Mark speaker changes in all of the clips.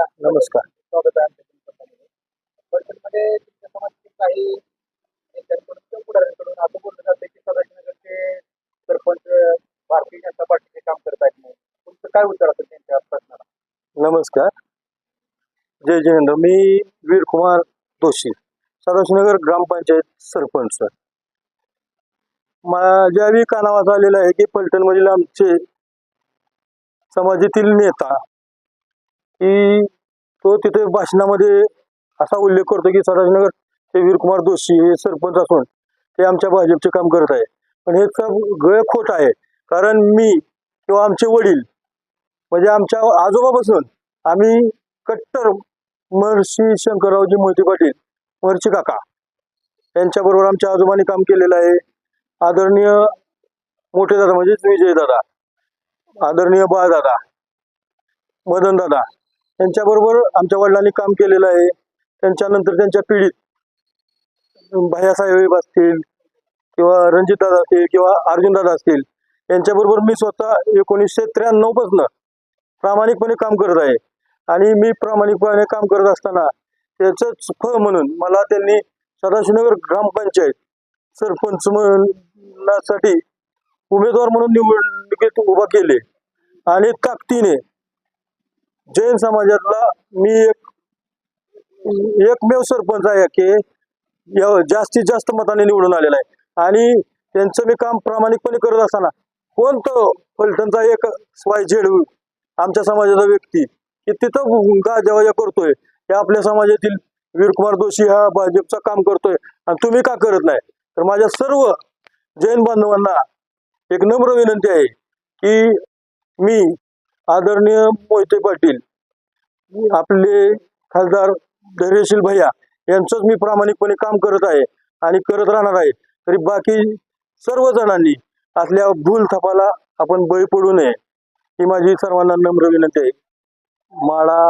Speaker 1: नमस्कार.
Speaker 2: स्वागत आहे तुमच्या समाजातील काही नेत्यांकडून किंवा पुढाऱ्यांकडून असं बोललं जातं की सदाशिवनगरचे सरपंच भारतीय जनता पार्टीचे काम करत आहेत म्हणून. तुमचं काय उत्तर असेल त्यांच्या प्रश्नाला?
Speaker 1: नमस्कार. जय जिनेंद्र मी वीरकुमार दोशी सदाशिवनगर ग्रामपंचायत सरपंच. माझ्याही कानावास आलेलं आहे की पलटणमधील आमचे समाजातील नेता की तो तिथे भाषणामध्ये असा उल्लेख करतो की सदाशिवनगर हे वीरकुमार जोशी हे सरपंच असून ते आमच्या भाजपचे काम करत आहे. पण हे सब गळ खोट आहे. कारण मी किंवा आमचे वडील म्हणजे आमच्या आजोबापासून आम्ही कट्टर महर्षी शंकररावजी मोहिते पाटील महर्षी काका यांच्याबरोबर आमच्या आजोबांनी काम केलेलं आहे. आदरणीय मोठे दादा म्हणजेच विजय दादा आदरणीय बाळदादा मदन त्यांच्याबरोबर आमच्या वडिलांनी काम केलेलं आहे. त्यांच्यानंतर त्यांच्या पिढीत भैयासाहेब असतील किंवा रणजितदादा असतील किंवा अर्जुनदादा असतील यांच्याबरोबर मी स्वतः एकोणीसशे त्र्याण्णवपासून प्रामाणिकपणे काम करत आहे. आणि मी प्रामाणिकपणे काम करत असताना त्याचंच फळ म्हणून मला त्यांनी सदाशिवनगर ग्रामपंचायत सरपंच म्हणण्यासाठी उमेदवार म्हणून निवडणुकीत उभा केले. आणि ताकदीने जैन समाजातला मी एक एकमेव सरपंच आहे की जास्तीत जास्त मताने निवडून आलेला आहे. आणि त्यांचं मी काम प्रामाणिकपणे करत असताना कोणतं फलटणचा एक स्वाय झेड आमच्या समाजाचा व्यक्ती की तिथं गाजावाजा करतोय. हे आपल्या समाजातील वीरकुमार जोशी हा भाजपचा काम करतोय. आणि तुम्ही का करत नाही? तर माझ्या सर्व जैन बांधवांना एक नम्र विनंती आहे की मी आदरणीय मोहिते पाटील आपले खासदार धैर्यशील भैया यांचंच मी प्रामाणिकपणे काम करत आहे आणि करत राहणार आहे. तरी बाकी सर्व जणांनी असल्या भूल थपाला आपण बळी पडू नये ही माझी सर्वांना नम्र विनंती आहे. माळा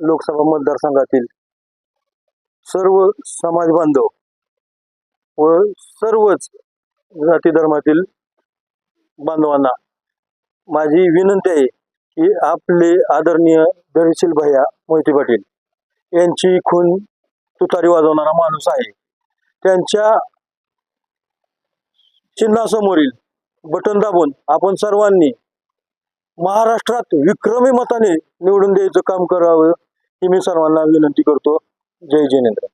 Speaker 1: लोकसभा मतदारसंघातील सर्व समाज बांधव व सर्वच जाती धर्मातील बांधवांना माझी विनंती आहे की आपले आदरणीय धनशील भैया मोहिते पाटील यांची खून तुतारी वाजवणारा माणूस आहे. त्यांच्या चिन्हासमोरील बटन दाबून आपण सर्वांनी महाराष्ट्रात विक्रमी मताने निवडून द्यायचं काम करावं ही मी सर्वांना विनंती करतो. जय जिनेंद्र.